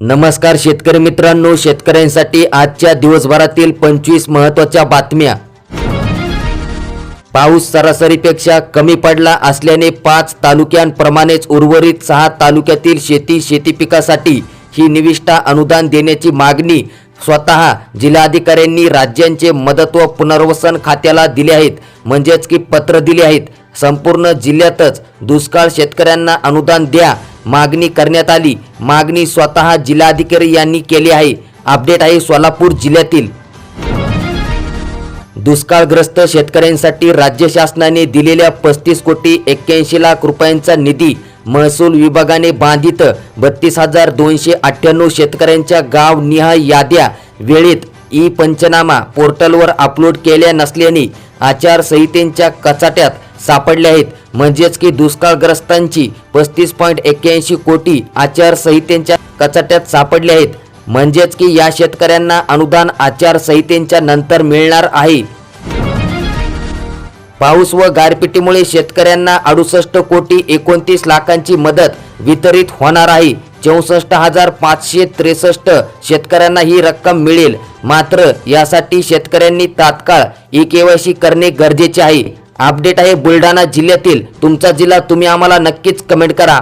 नमस्कार शेतकरी मित्रांनो शेतकऱ्यांसाठी आजच्या दिवसभरातील पंचवीस महत्त्वाच्या बातम्या. पाऊस सरासरीपेक्षा कमी पडला असल्याने पाच तालुक्यांप्रमाणेच उर्वरित सहा तालुक्यातील शेती शेती पिकासाठी ही निविष्ठा अनुदान देण्याची मागणी स्वतः जिल्हाधिकाऱ्यांनी राज्यांचे मदत व पुनर्वसन खात्याला दिले आहेत. म्हणजेच की पत्र दिले आहेत. संपूर्ण जिल्ह्यातच दुष्काळ शेतकऱ्यांना अनुदान द्या. मागणी करण्यात आली. मागणी स्वतः जिल्हाधिकारी यांनी केली आहे. अपडेट आहे सोलापूर जिल्ह्यातील. दुष्काळग्रस्त शेतकऱ्यांसाठी राज्य शासनाने दिलेल्या पस्तीस कोटी एक्क्याऐंशी लाख रुपयांचा निधी महसूल विभागाने बांधित बत्तीस हजार दोनशे अठ्ठ्याण्णव शेतकऱ्यांच्या गावनिहाय याद्या वेळेत ई पंचनामा पोर्टलवर अपलोड केल्या नसल्याने आचारसंहितेच्या कचाट्यात सापडले आहेत. म्हणजेच की दुष्काळग्रस्तांची पस्तीस पॉईंट एक्क्याऐंशी कोटी आचारसंहितेच्या कचाट्यात सापडले आहेत. म्हणजेच की या शेतकऱ्यांना अनुदान आचारसंहितेच्या नंतर मिळणार आहे. पाऊस व गारपिटीमुळे शेतकऱ्यांना अडुसष्ट कोटी एकोणतीस लाखांची मदत वितरित होणार आहे. चौसष्ट हजार पाचशे त्रेसष्ट शेतकऱ्यांना ही रक्कम मिळेल. मात्र यासाठी शेतकऱ्यांनी तात्काळ ई केवायसी करणे गरजेचे आहे. अपडेट आहे बुलढाणा जिल्ह्यातील. तुमचा जिल्हा तुम्ही आम्हाला नक्कीच कमेंट करा.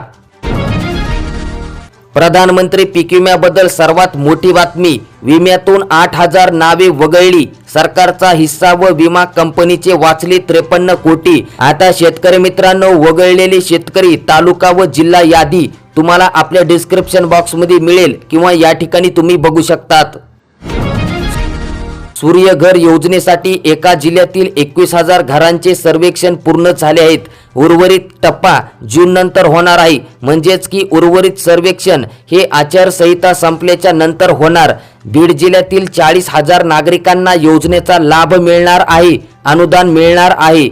प्रधानमंत्री पीक विम्याबद्दल सर्वात मोठी बातमी विम्यातून आठ हजार नावे वगळली. सरकारचा हिस्सा व विमा कंपनीचे वाचले त्रेपन्न कोटी. आता शेतकरी मित्रांनो वगळलेले शेतकरी तालुका व जिल्हा यादी तुम्हाला आपल्या डिस्क्रिप्शन बॉक्समध्ये मिळेल किंवा या ठिकाणी तुम्ही बघू शकतात. सूर्यघर योजनेसाठी एका जिल्ह्यातील एकवीस हजार घरांचे सर्वेक्षण पूर्ण झाले आहेत. उर्वरित टप्पा जून नंतर होणार आहे. म्हणजेच की उर्वरित सर्वेक्षण हे आचारसंहिता संपल्याच्या नंतर होणार. बीड जिल्ह्यातील चाळीस हजार नागरिकांना योजनेचा लाभ मिळणार आहे. अनुदान मिळणार आहे.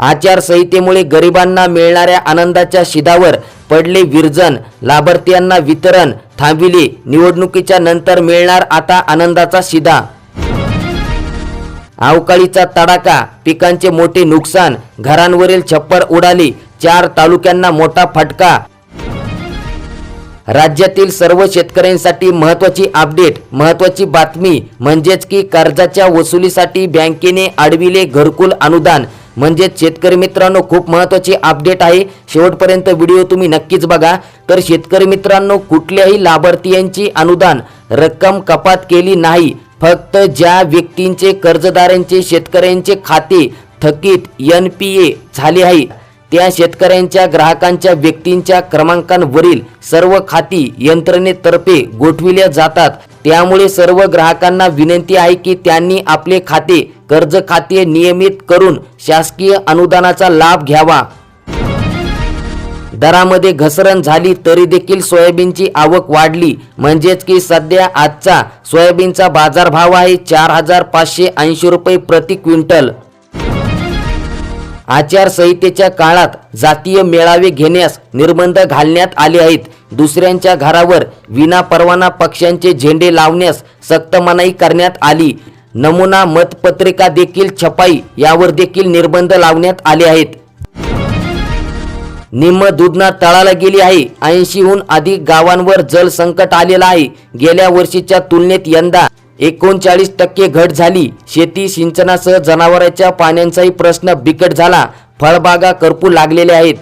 आचारसंहितेमुळे गरिबांना मिळणाऱ्या आनंदाच्या शिदावर पडले विरजन लाभार्थ्यांना वितरण थांबविली. निवडणुकीच्या नंतर मिळणार आता आनंदाचा शिदा. अवकाळीचा तडाखा पिकांचे मोठे नुकसान घरांवरील छप्पर उडाली चार तालुक्यांना मोठा फटका. राज्यातील सर्व शेतकऱ्यांसाठी महत्त्वाची अपडेट महत्त्वाची बातमी म्हणजेच की कर्जाच्या वसुलीसाठी बँकेने अडविले घरकुल अनुदान. म्हणजेच शेतकरी मित्रांनो खूप महत्त्वाची अपडेट आहे. शेवटपर्यंत व्हिडिओ तुम्ही नक्कीच बघा. तर शेतकरी मित्रांनो कुठल्याही लाभार्थीयांची अनुदान रक्कम कपात केली नाही. फक्त ज्या व्यक्तींचे कर्जदारांचे शेतकऱ्यांचे खाते थकीत एन पी ए झाले आहे त्या शेतकऱ्यांच्या ग्राहकांच्या व्यक्तींच्या क्रमांकांवरील सर्व खाती यंत्रणेतर्फे गोठविल्या जातात. त्यामुळे सर्व ग्राहकांना विनंती आहे की त्यांनी आपले खाते कर्ज खाते नियमित करून शासकीय अनुदानाचा लाभ घ्यावा. दरामध्ये घसरण झाली तरी देखील सोयाबीनची आवक वाढली. म्हणजेच की सध्या आजचा सोयाबीनचा बाजारभाव आहे चार हजार पाचशे ऐंशी रुपये प्रति क्विंटल. आचारसंहितेच्या काळात जातीय मेळावे घेण्यास निर्बंध घालण्यात आले आहेत. दुसऱ्यांच्या घरावर विना परवाना पक्षांचे झेंडे लावण्यास सक्त मनाई करण्यात आली. नमुना मतपत्रिका देखील छपाई यावर देखील निर्बंध लावण्यात आले आहेत. निम्म दुधना तळाला गेली आहे. ऐंशीहून अधिक गावांवर जलसंकट आलेला आलेलं आहे. गेल्या वर्षीच्या तुलनेत यंदा एकोणचाळीस टक्के घट झाली. शेती सिंचनासह जनावरांच्या पाण्याचाही प्रश्न बिकट झाला. फळबागा करपू लागलेल्या आहेत.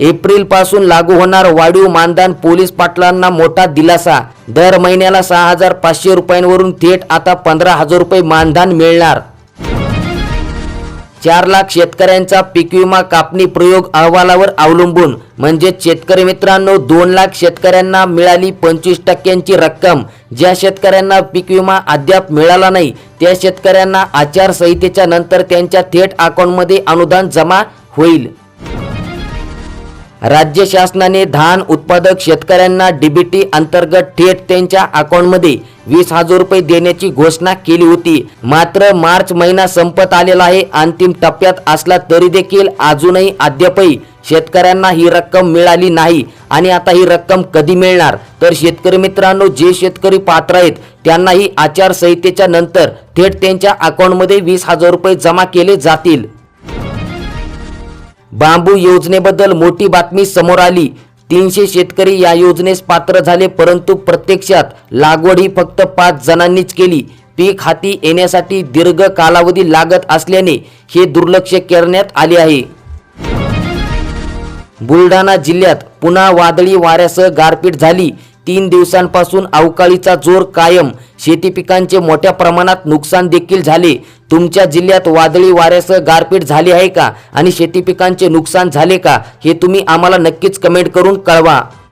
एप्रिलपासून लागू होणार वाढीव मानधन पोलीस पाटलांना मोठा दिलासा. दर महिन्याला सहा हजार पाचशे रुपयांवरून थेट आता पंधरा हजार रुपये मानधन मिळणार. चार लाख शेतकऱ्यांचा पीक विमा कापणी प्रयोग अहवालावर अवलंबून. म्हणजेच शेतकरी मित्रांनो दोन लाख शेतकऱ्यांना मिळाली पंचवीस टक्क्यांची रक्कम. ज्या शेतकऱ्यांना पीक विमा अद्याप मिळाला नाही त्या शेतकऱ्यांना आचारसंहितेच्या नंतर त्यांच्या थेट अकाउंटमध्ये अनुदान जमा होईल. राज्य शासनाने धान उत्पादक शेतकऱ्यांना डीबीटी अंतर्गत थेट त्यांच्या अकाउंटमध्ये वीस हजार रुपये देण्याची घोषणा केली होती. मात्र मार्च महिना संपत आलेला आहे. अंतिम टप्प्यात असला तरी देखील अजूनही अद्यापही शेतकऱ्यांना ही रक्कम मिळाली नाही आणि आता ही रक्कम कधी मिळणार? तर शेतकरी मित्रांनो जे शेतकरी पात्र आहेत त्यांनाही आचारसंहितेच्या नंतर थेट त्यांच्या अकाउंटमध्ये वीस हजार रुपये जमा केले जातील. बांबू योजनेबद्दल मोठी बातमी समोर आली. तीनशे शेतकरी या योजनेस पात्र झाले परंतु प्रत्यक्षात लागवड ही फक्त पाच जणांनीच केली. पीक हाती येण्यासाठी दीर्घ कालावधी लागत असल्याने हे दुर्लक्ष करण्यात आले आहे. बुलढाणा जिल्ह्यात पुन्हा वादळी वाऱ्यासह गारपीट झाली. तीन दिवसांपासून अवकाळीचा जोर कायम. शेती पिकांचे मोठ्या प्रमाणात नुकसान देखील झाले. तुमच्या जिल्ह्यात वादळी वाऱ्यासह गारपीट झाली आहे का? आणि शेती पिकांचे नुकसान झाले का? हे तुम्ही आम्हाला नक्कीच कमेंट करून कळवा.